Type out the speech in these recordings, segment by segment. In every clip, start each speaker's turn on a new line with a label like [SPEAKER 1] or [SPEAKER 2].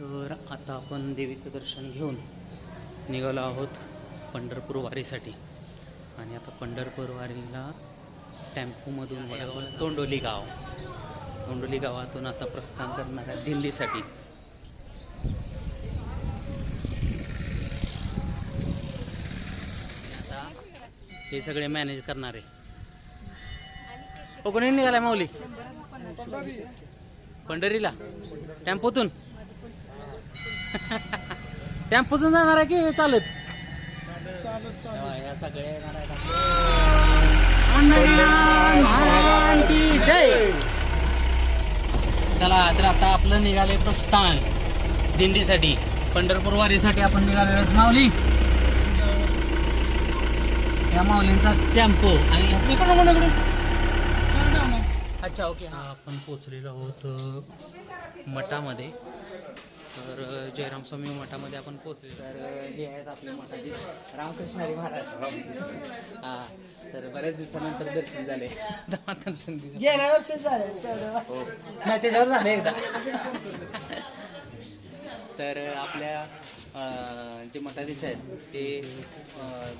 [SPEAKER 1] तर आता आपण देवीचं दर्शन घेऊन निघालो आहोत पंढरपूर वारीसाठी. आणि आता पंढरपूर वारीला टेम्पोमधून तोंडोली गाव तोंडोली गावातून आता प्रस्थान करणार आहे दिल्लीसाठी. आता हे सगळे मॅनेज करणार आहे. हो, कोणी निघालाय माऊली? पंढरीला? टेम्पोतून? टेम्पोतून जाणार आहे की चालत? तेव्हा या सगळ्या येणार आहेत महाराज की जय. चला तर आता आपलं निघाले प्रस्थान दिंडीसाठी. पंढरपूर वारीसाठी आपण निघालेलो आहोत. माऊली या माऊलींचा टेम्पो. आणि इकडून. अच्छा ओके हा. आपण पोचलेलो आहोत मठामध्ये. तर अ, जयराम स्वामी मठामध्ये आपण पोचले तर हे आहेत आपल्या मठाचे रामकृष्ण हरी महाराज. हा तर बऱ्याच दिवसानंतर दर्शन झाले. दर्शन.
[SPEAKER 2] गेल्या वर्षी झालं
[SPEAKER 1] हो. नाही त्याच्यावर झालं एकदा. तर आपल्या जे मठाधीश आहेत ते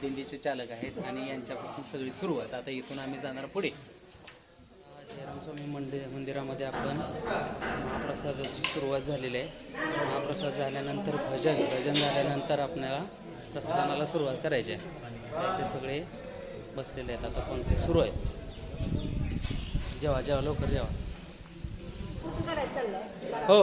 [SPEAKER 1] दिंडीचे चालक आहेत आणि यांच्यापासून सगळी सुरुवात. आता इथून आम्ही जाणार पुढे. स्वामी मंदिर मंदिरामध्ये आपण महाप्रसादाची सुरुवात झालेली आहे. महाप्रसाद झाल्यानंतर भजन भजन झाल्यानंतर आपल्याला प्रस्थानाला सुरुवात करायची आहे. ते सगळे बसलेले आहेत. आता पण ते सुरू आहेत. जेवा जेवा लवकर जेवा. हो.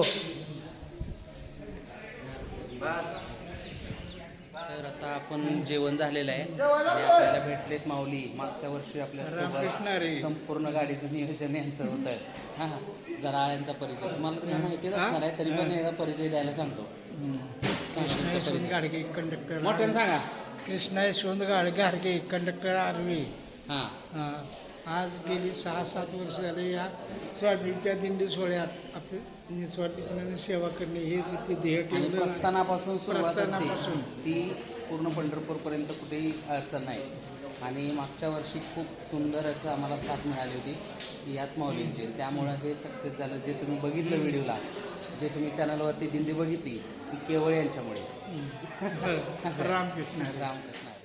[SPEAKER 1] तर आता आपण जेवण झालेलं आहे. आणि आपल्याला भेटलेत माऊली. मागच्या वर्षी आपल्यासोबत संपूर्ण गाडीचं नियोजन यांचं होतं हां हां. जरा यांचा परिचय. तुम्हाला तुला माहितीच असणार आहे तरी पण याचा परिचय द्यायला सांगतो.
[SPEAKER 2] गाडगे कंडक्टर
[SPEAKER 1] मोठ्यानं सांगा.
[SPEAKER 2] कृष्णा यशवंत गाड गाडगे कंडक्टर आर्मी.
[SPEAKER 1] हां.
[SPEAKER 2] हा. आज गेली सहा सात वर्ष झाले या स्वामींच्या दिंडी सोहळ्यात आपली निस्वार्थीपणाने सेवा करणे हेच इथे ध्येय
[SPEAKER 1] आणि
[SPEAKER 2] ठेवलं आहे.
[SPEAKER 1] प्रस्थानापासून सुरुवात
[SPEAKER 2] प्रस्थानापासून.
[SPEAKER 1] असते ती पूर्ण पंढरपूरपर्यंत कुठेही अडचण नाही. आणि मागच्या वर्षी खूप सुंदर असं आम्हाला साथ मिळाली होती ती याच माऊलींची. त्यामुळं हे सक्सेस झालं. जे तुम्ही बघितलं व्हिडिओला जे तुम्ही चॅनलवरती दिंडी बघितली ती केवळ यांच्यामुळे.
[SPEAKER 2] रामकृष्ण. हरी.
[SPEAKER 1] रामकृष्ण.